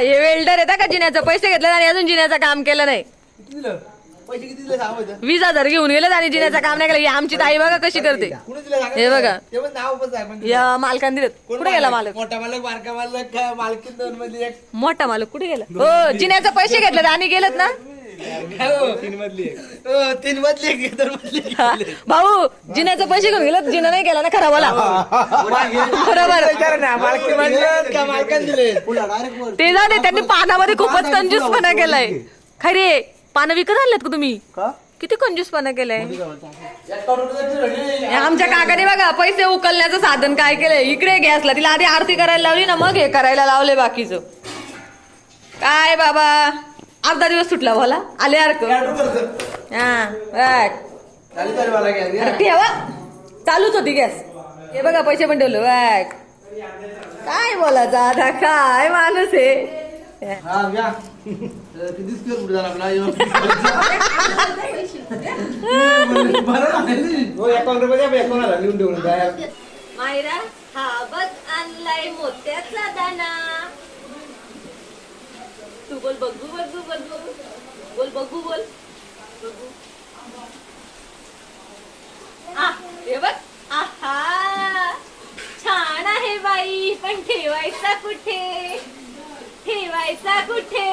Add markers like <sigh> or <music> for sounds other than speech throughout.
हे वेल्डर येतात का जिन्याचं? पैसे घेतले आणि अजून जिन्याचं काम केलं नाही. किती दिलं? पैसे किती दिले सांग बरं. वीस हजार घेऊन गेले आणि जिन्याचं काम नाही केलं. ही आमची ताई बघा कशी करते. कुणी दिलं हे बघा. ते पण नाव पण सांग. म्हणजे. या मालकान कोण कुठे गेला मालक? मोठा मालक बारका मालक का मालकीन दोन मधली एक. मोठा मालक कुठे गेला? हो जिन्याचं पैसे घेतले आणि गेलेत ना? तीन मधली एक. हो, तीन मधली दोन. हा. भाऊ जिन्याचं पैसे घेऊन गेलं जिना नाही केला ना खरा बोला बरोबर. विचार ना मालकी म्हणलं का मालकान दिले? ते जाऊ दे त्यांनी पानामध्ये खूपच कंजूसपणा केलाय. खरे पानं विकत आणलेत का तुम्ही? किती कंजूसपणा केलाय? हे आमच्या काकाने बघा पैसे उकलण्याचं साधन काय केलंय? इकडे गॅसला तिला आधी आरती करायला लावली ना मग हे करायला लावले बाकीचं. काय बाबा? अर्धा दिवस सुटला भोला आले अर्क हा ठेवा चालूच होती गॅस. हे बघा पैसे पण ठेवले बघ. काय बोलायचं आता काय माणूस आहे? हा. हो. मायरा हा बघ आणलाय मोत्याचा दाना. तू बोल बघू बघू बघू. बोल बघू बोल. बघू. हे बघ. आहा. छान आहे बाई पण ठेवायचा कुठे? ठेवायचा कुठे?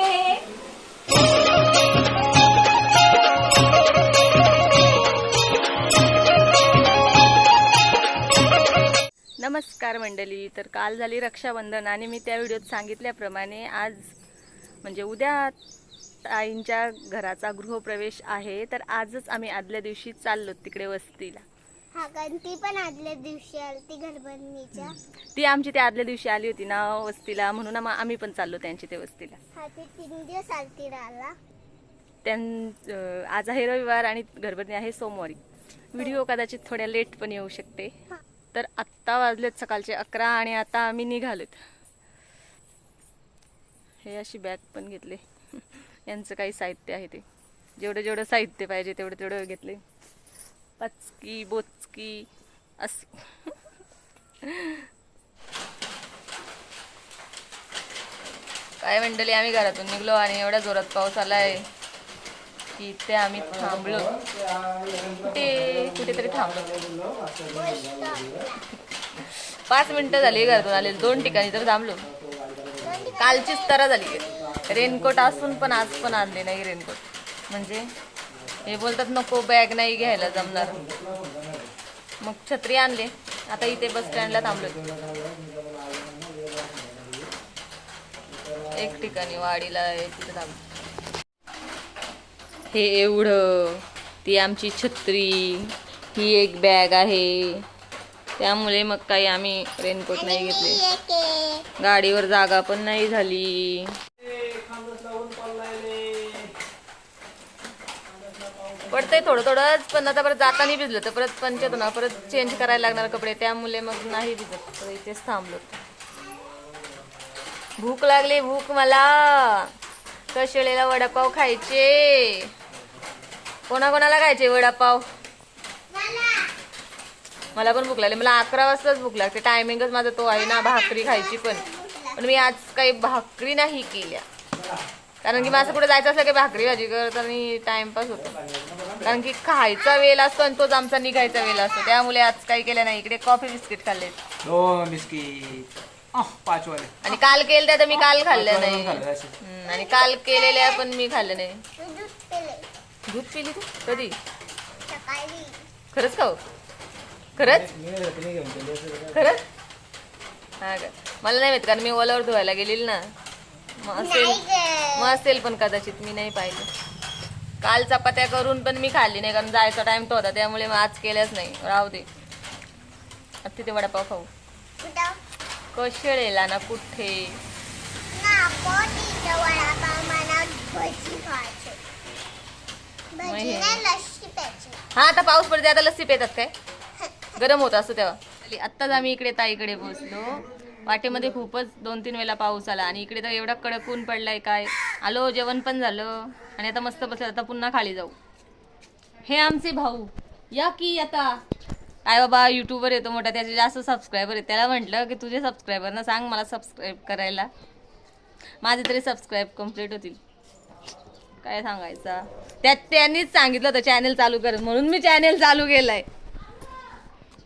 नमस्कार मंडळी तर काल झाली रक्षाबंधन आणि मी त्या व्हिडिओत सांगितल्याप्रमाणे आज म्हणजे उद्या ताईंच्या घराचा गृहप्रवेश आहे तर आजच आम्ही आदल्या दिवशी चाललो तिकडे वस्तीला. हा कारण ती पण आदल्या दिवशी आली ती घरबंदीच्या ती आमची त्या आदल्या दिवशी आली होती ना वस्तीला म्हणून आम- आम्ही पण चाललो त्यांची ते वस्तीला. हा ती तीन दिवस आलती राहिला त्यां अं, आज आहे रविवार आणि घरबंदी आहे सोमवारी. व्हिडिओ कदाचित थोड्या लेट पण येऊ शकते. तर आत्ता वाजलेत सकाळचे अकरा आणि आता आम्ही निघालोत. हे अशी बॅग पण घेतले. <laughs> यांचं काही साहित्य आहे ते. जेवढं जेवढं साहित्य पाहिजे तेवढं तेवढं घेतले. पचकी बोचकी असं. <laughs> काय मंडळी आम्ही घरातून निघलो आणि एवढ्या जोरात पाऊस आलाय की इथे आम्ही थांबलो. कुठे कुठेतरी थांबलो. पाच मिनिटं झाली घरातून आले दोन ठिकाणी तर थांबलो. कालचीच तरा झाली. रेनकोट असून पण आज पण आणले नाही रेनकोट. म्हणजे हे बोलतात नको बॅग नाही घ्यायला जमणार. मग छत्री आणले. आता इथे बस स्टँडला थांबलो एक ठिकाणी वाडीला तिथे थांबलो हे एवढं ती आमची छत्री ही एक बॅग आहे. त्यामुळे मग काही आम्ही रेनकोट नाही घेतले. गाडीवर जागा पण नाही झाली. पडतंय थोडं थोडंच पण आता परत जाताना भिजलं तर परत पंचत ना परत चेंज करायला लागणार कपडे. त्यामुळे मग नाही भिजत. तर इथेच थांबलो. भूक लागली भूक मला. कशेळेला वडापाव खायचे. कोणाकोणाला खायचे वडापाव? मला पण भूक लागली. मला अकरा वाजताच भूक लागते. टायमिंगच माझा तो आहे ना भाकरी खायची पण. पण मी आज काही भाकरी नाही केल्या. कारण की माझं कुठे जायचं असलं की भाकरी भाजी करत आणि टाइमपास होतो. कारण की खायचा वेळ असतो आणि तोच आमचा निघायचा वेळ असतो. त्यामुळे आज काही केलं नाही. इकडे कॉफी बिस्किट खाल्ले दोन बिस्किट आह, पाच वाले आणि काल केलं त्या तर मी काल खाल्ल्या नाही. खाल्लं. हम्म, आणि काल केलेल्या पण मी खाल्ल्या नाही. दूध पिले. दूध पिली तू? कधी? सकाळी. खरंच खाऊ? खरंच? खरंच? हा का? मला नाही माहीत कारण मी ओलावर धुवायला गेलेली ना. मग असेल नाही ग मग असेल पण कदाचित मी नाही पाहिलं. काल चपात्या करून पण मी खाल्ली नाही कारण जायचा टाइम तो होता त्यामुळे मग आज केल्याच नाही. राहू दे. आता तिथे वडापाव खाऊ. कशेळेला ना कुठे? हे- हा आता पाऊस पडते आता लस्सी पेतात काय? गरम होत असं तेव्हा. आत्ताच आम्ही इकडे ताईकडे पोहोचलो वाटेमध्ये खूपच दोन तीन वेळा पाऊस आला. आणि इकडे तर एवढा कडक ऊन पडलाय काय. आलो जेवण पण झालं. आणि आता मस्त बसलं. आता पुन्हा खाली जाऊ. हे आमचे भाऊ. या की आता. काय बाबा युट्यूबवर येतो मोठा. त्याचे जास्त सबस्क्रायबर आहे त्याला म्हटलं की तुझे सबस्क्रायबर ना सांग मला सबस्क्राईब करायला. माझे तरी सबस्क्राईब कंप्लीट होतील. काय सांगायचं? त्यात त्यांनीच सांगितलं होतं चॅनेल चालू कर. म्हणून मी चॅनेल चालू केलंय.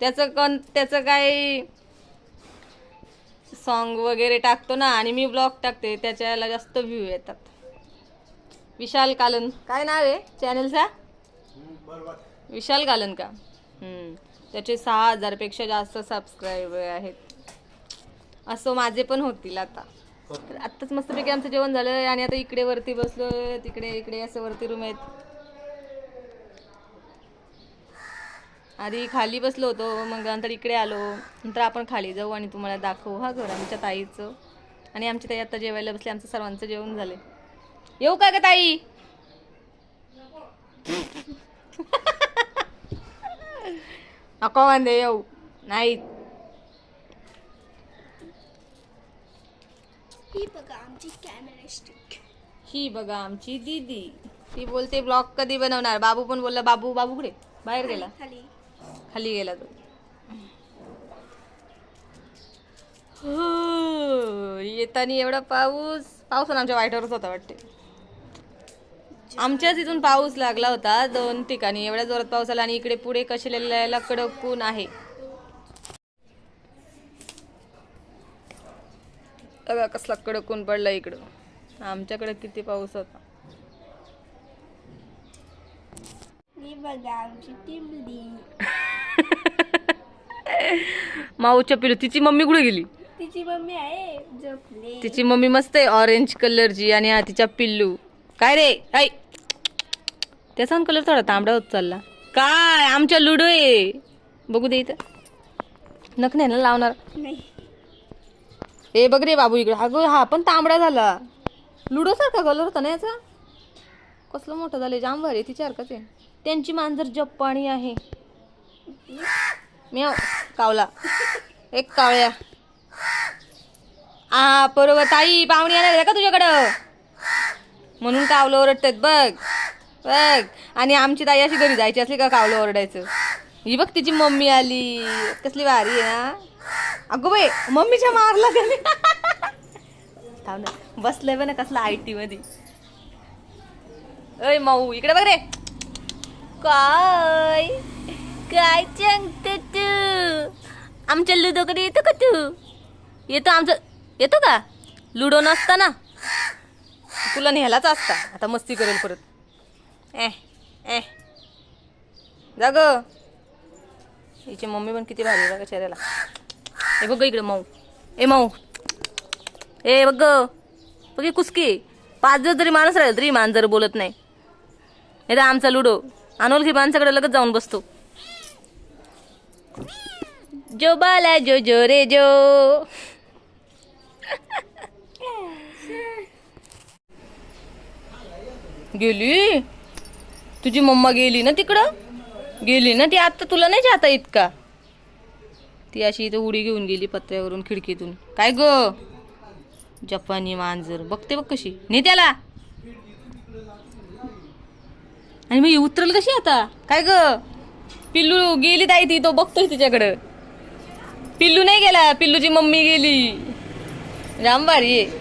त्याचं कोण त्याचं काय सॉन्ग वगैरे टाकतो ना आणि मी ब्लॉग टाकते त्याच्याला जास्त व्ह्यू येतात. विशाल कालन. काय नाव आहे चॅनलचा विशाल कालन का. त्याचे सहा हजारपेक्षा जास्त सबस्क्रायबर आहेत. असं माझे पण होतील आता. तर आत्ताच मस्तपैकी आमचं जेवण झालं आणि आता इकडे वरती बसलो तिकडे इकडे असं वरती रूम आहेत. आधी खाली बसलो होतो मग नंतर इकडे आलो नंतर आपण खाली जाऊ आणि तुम्हाला दाखवू. हा घर आमच्या ताईचं आणि आमची ताई आता जेवायला बसली आमचं सर्वांचं जेवण झालंय. येऊ का ग ताई? नको म्हणते येऊ. नाही. ही बघा आमची कॅमेरा स्टिक ही बघा आमची दीदी. ती बोलते ब्लॉग कधी बनवणार? बाबू पण बोलला बाबू बाबू कुठे? बाहेर गेला. खाली. खाली गेला तो. हो, येताना एवढा पाऊस. पाऊस आमच्या वाईटवरच होता वाटते. आमच्याच इथून पाऊस लागला होता दोन ठिकाणी. एवढ्या जोरात पाऊस आला आणि इकडे पुढे कशेलेला कडक ऊन आहे. बघा कसला कडक ऊन पडला इकडं. आमच्याकडे किती पाऊस होता. बघा आमची टिमली माऊच्या पिलू. तिची मम्मी कुठे गेली? तिची मम्मी आहे झोपली. तिची मम्मी मस्त आहे ऑरेंज कलरची आणि हा तिच्या पिल्लू. काय रे? ऐ. त्याचा कलर थोडा तांबडा होत चालला. काय? आमच्या लुडो आहे. बघू दे इथं. नख नाही ना लावणार? नाही. ए बघ रे बाबू इकडे. अगं हा पण तांबडा झाला. लुडो सारखा कलर होता ना याचा? कसलं मोठं झालं जाम भारी तिच्या सारखंच आहे. त्यांची मांजर जप्पाणी आहे. <laughs> म्याव कावला. एक कावळ्या. आ बरोबर ताई पाहुणे येणार का तुझ्याकडं? म्हणून कावलं ओरडतात बघ. बघ. आणि आमची ताई अशी घरी जायची असली का कावलं ओरडायचं? ही बघ तिची मम्मी आली. कसली भारी आहे ना? अगो बाई मम्मीच्या मारला त्याने. थांब ना. बसलंय बघ ना कसला आय टी मध्ये अय माऊ इकडे बघ रे. काय? काय सांगते तू आमच्या लुडोकडे येतो का तू? येतो आमचं येतो का? लुडो नसता ना तुला नेहलाच असता. आता मस्ती करेल परत. ए ए. जा ग. हिची मम्मी पण किती भारी जागा बघा चेहऱ्याला. ए बघ इकडे माऊ. ए माऊ. ए बघ बघ कुसकी. पाच दिवस जरी माणूस राहील तरी माणसं बोलत नाही. हे तर आमचा लुडो. अनोळखी माणसाकडे लगेच जाऊन बसतो. जो बाला जो जो रे जो. गेली? तुझी मम्मा गेली ना तिकडं? गेली ना ती? आता तुला नाही जाता इतका ती अशी इथं उडी घेऊन गेली पत्र्यावरून खिडकीतून. काय ग? जपानी मांजर. बघते बघ कशी. ने त्याला. आणि मी उतरल कशी आता? काय ग? पिल्लू गेली ताई ती तो बघतोय तिच्याकडं. पिल्लू नाही गेला पिल्लूची मम्मी गेली. भारी आहे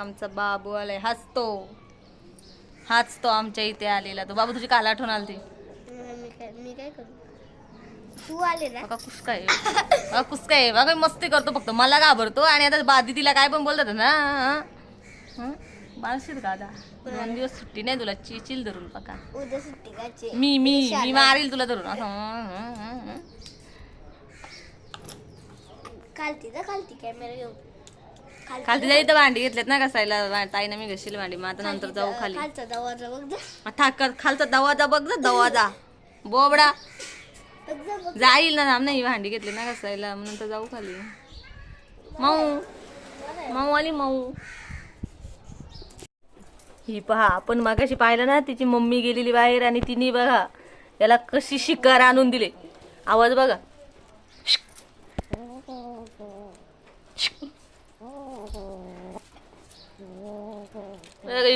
आमचा बाबू आलाय हसतो. हाच तो आमच्या इथे आलेला तो. बाबू तुझी काल आठवण आली मी काय मी काय करू? तू आले ना? बघा कुसका आहे कुसका आहे बघा मस्ती करतो फक्त. मला घाबरतो आणि आता बादी तिला काय पण बोलतात ना? मारशील का आता दोन दिवस सुट्टी नाही तुला चिचिल धरून बघा. उद्या सुट्टी मी मी मी मारील तुला धरून. असं हं, हं, हं, हं. खालती जा खालती कॅमेरा घेऊन. खालती खाली तिच्या इथं भांडी घेतलेत ना कसायला वा- ताईनं मी घशील भांडी. मग आता नंतर जाऊ खाली. खालचा दरवाजा बघ जा. आता कर- खालचा दवाजा बघ जा दवाजा बोबडा. बघ जा बघ जाईल ना थांब ना ही भांडी घेतली ना कसायला मग नंतर जाऊ खाली. माऊ. माऊ आली माऊ. ही पहा आपण मागाशी पाहिलं ना तिची मम्मी गेलेली बाहेर आणि तिने बघा याला कशी शिकार आणून दिले. आवाज बघा.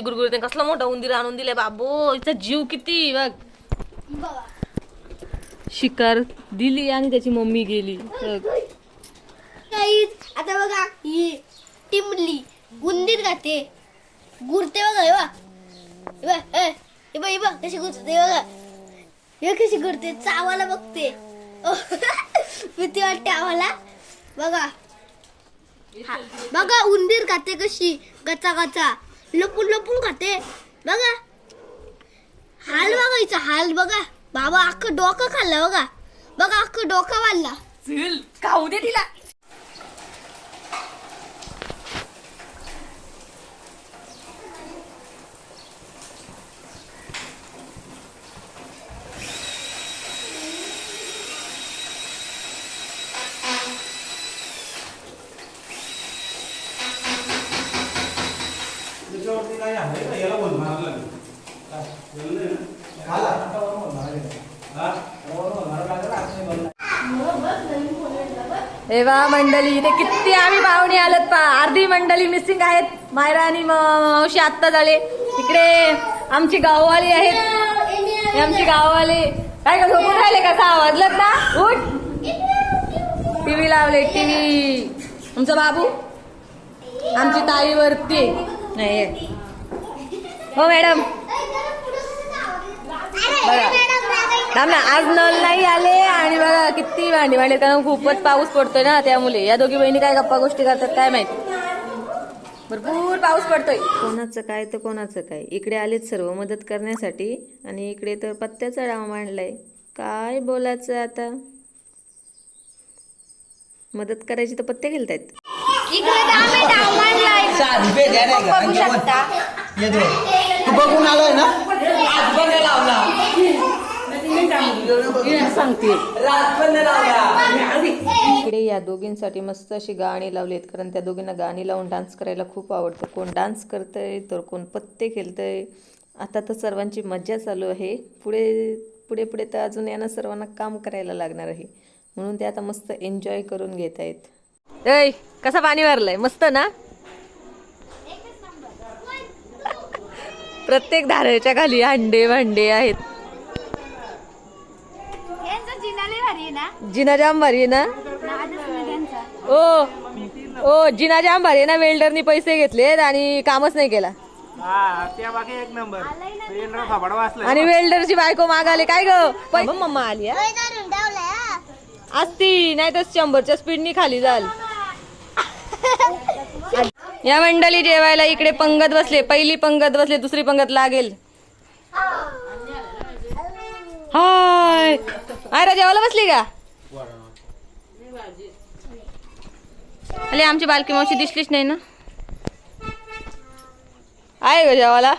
गुरगुरते कसला मोठा उंदीर आणून दिले बाबो इथं जीव किती बघ. शिकार दिली आणि त्याची मम्मी गेली आता बघा ही टिमली उंदीर खाते गुरते बघा हे बघा. हे ए, हे बघ कशी गुरते बघा. हे कशी गुरते चावाला बघते. <laughs> भीती वाटते आम्हाला. बघा. बघा उंदीर खाते कशी गचा गचा. लपून लपून खाते. बघा. हाल बघायचा हाल बघा. बाबा अख्खं डोकं खाल्लं बघा. बघा अख्खं डोकं वाढला. खाऊ दे तिला. याच्यावरती काही आहे का? याला बोल हे वा मंडळी इथे किती आम्ही पाहुणे आलेत पा. अर्धी मंडळी मिसिंग आहेत. मायरा आणि मावशी आत्ता झाले. इकडे आमची गाववाली आहेत. हे आमची गाववाले. काय का झोपून राहिले का? सहा वाजलं ना? उठ. टीव्ही लावले टीव्ही आमचा बाबू? आमची ताई वरती. नाही हो मॅडम. बघा. थांब ना आज नल नाही आले आणि बघा किती भांडी भांडी कारण खूपच पाऊस पडतोय ना त्यामुळे या दोघी बहिणी काय गप्पा गोष्टी करतात काय माहीत? भरपूर पाऊस पडतोय. कोणाचं काय तर कोणाचं काय. इकडे आलेत सर्व मदत करण्यासाठी. आणि इकडे तर पत्त्याचा डाव मांडलाय. काय बोलायचं आता? मदत करायची तर पत्ते आहेत इकडे तर आम्ही डाव मांडलाय सहा रुपये द्या नाही का? बघू शकता. ये दे. तू बघून आलोय ना? सांगते इकडे या दोघींसाठी मस्त अशी गाणी लावलीत कारण त्या दोघींना गाणी लावून डान्स करायला खूप आवडतं. कोण डान्स करतंय तर कोण पत्ते खेळतंय. आता तर सर्वांची मज्जा चालू आहे. पुढे पुढे पुढे तर अजून यांना सर्वांना काम करायला लागणार आहे. म्हणून ते आता मस्त एन्जॉय करून घेत आहेत ऐ कसा पाणी भरलंय मस्त ना? प्रत्येक धारेच्या खाली अंडे भांडे आहेत. जिनाले भारी ना जिना जाम भारी आहे ना? नादच नाही त्यांचा ओ ओ जिना जाम भारी आहे ना? वेल्डरनी पैसे घेतलेत आणि कामच नाही केला. हा आणि वेल्डरची बायको मागाले काय ग? मम्मा आली हा? होय धरून ठेवलाय हा. असती नाही तर शंभरच्या स्पीडनी खाली जाल. या मंडळी जेवायला इकडे पंगत बसले पहिली पंगत बसले दुसरी पंगत लागेल. हाय. आयरा जेवायला बसली का? अरे आमची बालकी मावशी दिसलीच नाही ना? आहे ग जेवायला.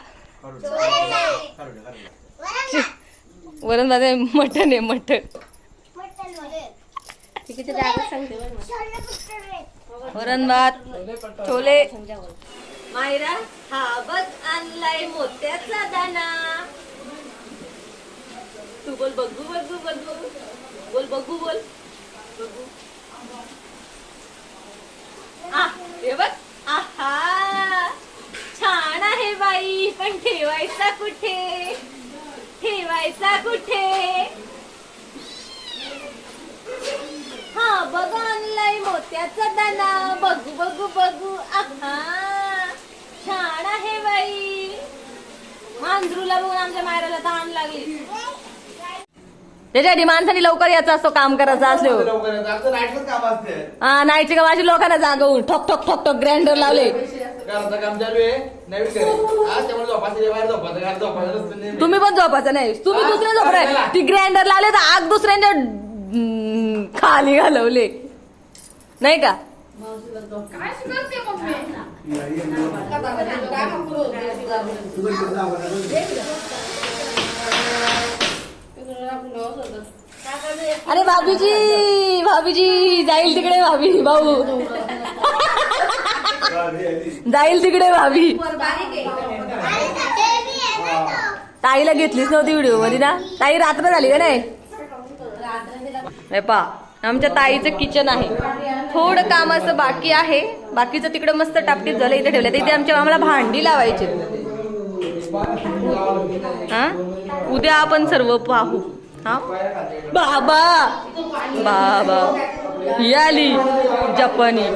वरण दादा मटन आहे वरण भात छोले. मायरा हा बघ आणलाय मोत्याचा दाना. तू बोल बघू बघू बघू. बोल बघू बोल. बघू. आ, हे बघ. आहा. छान आहे बाई पण ठेवायचा कुठे? ठेवायचा कुठे? हा बघ आणलाय मोत्याचा दाना. बघू बघू बघू. आहा छान आहे बाई. मांजरूला बघून आमच्या मायराला ताण लागली. त्याच्यासाठी माणसाने लवकर याचा असतो काम करायचं असलो लवकर येतं. आमचं नाईटच काम असते हा नाहीचे का माझी लोकांना जागवून ठोक ठोक ठोक ठोक ग्राइंडर लावले. घराचं काम चालू आहे. नवीन घरी. आज त्यामुळे झोपायचं रे, बाहेर. झोपायचं घरात झोपायचं नसतं नेहमी. तुम्ही पण झोपायचं नाही. तुम्ही? दुसरे चला. ती ग्राइंडर लावले तर आग दुसऱ्यांच्या खाली घालवले नाही का? अरे भाभीजी भाभीजी जाईल तिकडे भाभी भाऊ. जाईल तिकडे भाभी. ताईला घेतलीच नव्हती व्हिडिओमध्ये ना? ताई रात्र झाली का नाही? नाही पा आमच्या ताईचं किचन आहे. थोडं काम असं बाकी आहे. बाकीचं तिकडं मस्त टापटीप झालं इथे ठेवलं. इथे आमच्या आम्हाला भांडी लावायची. हा? उद्या आपण सर्व पाहू. हा? बाबा! बाबा! ही आली जपानी.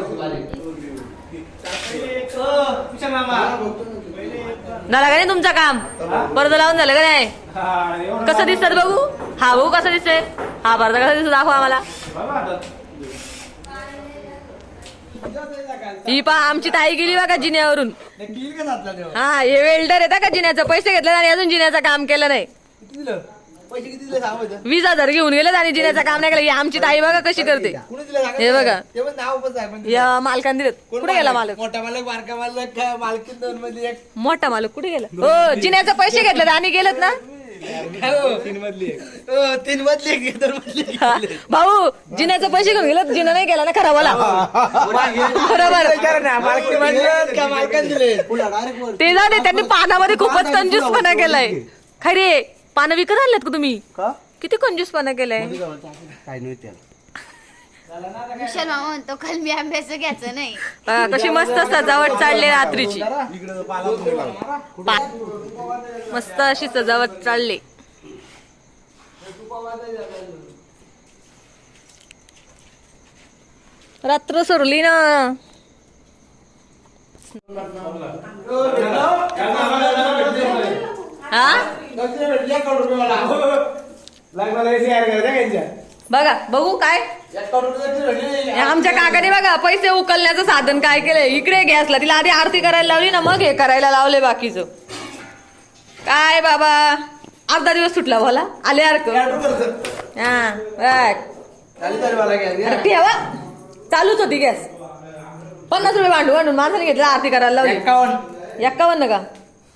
झालं का नाही तुमचं काम? परत लावून झालं का नाही? कसं दिसतात बघू? हा बघू कसं दिसतंय. हा परत कसा दिसतो दाखवा आम्हाला. ही पा आमची ताई गेली बघा जिन्यावरून. का हा हे वेल्डर येतात का जिन्याचं? पैसे घेतले आणि अजून जिन्याचं काम केलं नाही. वीस हजार घेऊन गेलं आणि जिन्याचं काम नाही केलं. ही आमची ताई बघा कशी करते. हे बघा. या मालकान दिलं कुठे गेला मालक? मोठा मालक बारका मालक मालकी दोन मध्ये मोठा मालक कुठे गेला? हो जिन्याचं पैसे घेतलेत आणि गेलेत ना? तीन मधली एक. तीन मधली एक दोन मधली एक. हा. भाऊ जिन्याचं पैसे घेऊन गेलं जिना नाही गेला ना खरा बोला बरोबर. ते दे त्यांनी पानामध्ये खूपच कंजूसपणा केलाय. खरे पानं विकत आणलेत का तुम्ही? का? किती कंजूसपणा केलाय? काय विशाल मामा म्हणतो कलमी आंब्याचं घ्यायचं नाही. कशी मस्त सजावट चालली रात्रीची. मस्त अशी सजावट चालली. रात्र सरली ना. बघा बघू काय? आमच्या काकाने बघा पैसे उकलण्याचं साधन काय केलंय? इकडे गॅसला तिला आधी आरती करायला लावली ना मग हे करायला लावले बाकीचं. काय बाबा? अर्धा दिवस सुटला आले हा मला अरे ठेवा. चालूच होती गॅस. पन्नास रुपये भांडू भांडून माणसाने घेतलं आरती करायला लावली. एकावन्न एक्कावन्न का?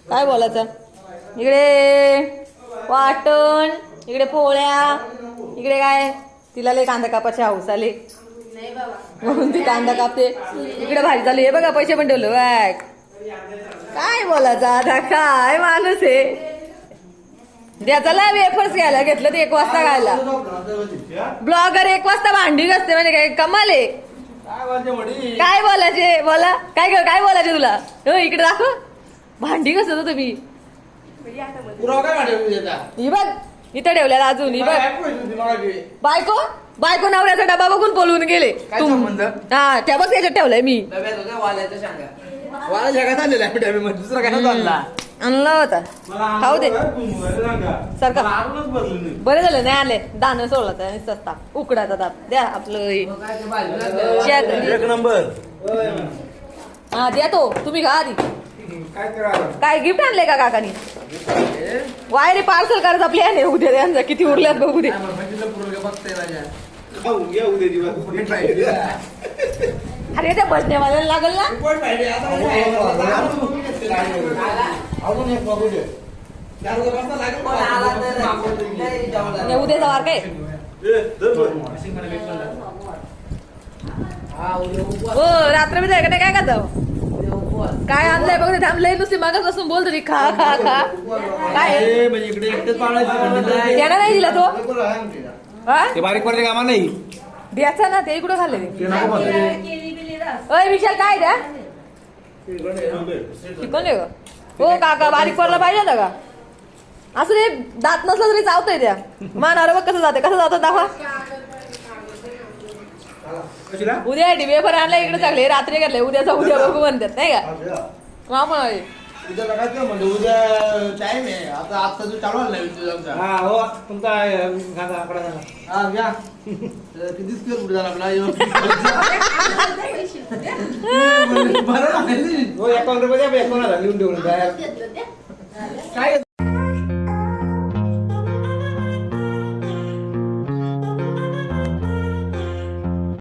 काय बोलायचं? इकडे वाटण इकडे पोळ्या इकडे काय? तिला लय कांदा कापाचे हाऊस आले. म्हणून ती कांदा कापते. इकडे भाजी झाली हे बघा पैसे पण ठेवलं. बॅग काय बोलायचं? आता काय माणूस आहे? द्या चला वेफर्स घ्यायला घेतलं ते एक वाजता खायला ब्लॉगर एक वाजता भांडी घसते म्हणजे काय कमाल आहे. काय बोलायचे बोला. काय काय बोलायचे तुला? हो इकडे दाखव. भांडी कसं होतं तुम्ही ही बघ इथं ठेवलेला अजून ही बघ? बायको बायको? नवऱ्याचा डबा बघून बोलवून गेले? हा त्या बघ त्याच्यात ठेवलंय मी. वाला जगात आलेला दुसरा काय आणला होता. खाऊ दे. सारखा. बरं झालं नाही आले दाणं सोडला तर सस्ता उकडाचा दात द्या आपलं हे. एक नंबर. हा द्या तो. तुम्ही खा आधी. काय करा काय गिफ्ट आणले का काकानी? वायरे पार्सल करायचा प्लॅन आहे उद्या त्यांचा किती उरल्यात बघू दे. उद्या अरे त्या बसण्यावाल्याला लागल ना? रिपोर्ट पाहिजे आता अजून एक बघू दे. हे उद्याचा वार काय? ए, धर बरं. हो रात्र मी काय काय करतो काय आणलंय? बघ थांबलंय नुसती मागच असून बोलतो ती खा खा खा. काय? ए, म्हणजे नाही दिला तो? हा? ते बारीक पडते कामा नाही. द्याचा ना ते इकडं खाल्ले. अय विशाल काय द्या चिकन आहे का? हो काका बारीक पडला पाहिजे होता का? असं रे दात नसलं तरी चावतंय त्या. मानावर बघ कसं जाते कसं जातं दाखवा? उद्या वेफर आणला इकडे चांगले रात्री घातले उद्याचा उद्या बघू म्हणतात नाही का? होय. उद्या बघायचं म्हणजे उद्या टाइम आहे आता आता जो चालू आला विद्युत आमचा हा हो तुमचा अं, सांगा आकडा सांगा हा घ्या तर किती स्क्वेअर फूट झाला आपला? <laughs> बरं. हो एकावन्न रुपये द्या एकावन्न हजार लिहून ठेवून द्या. काय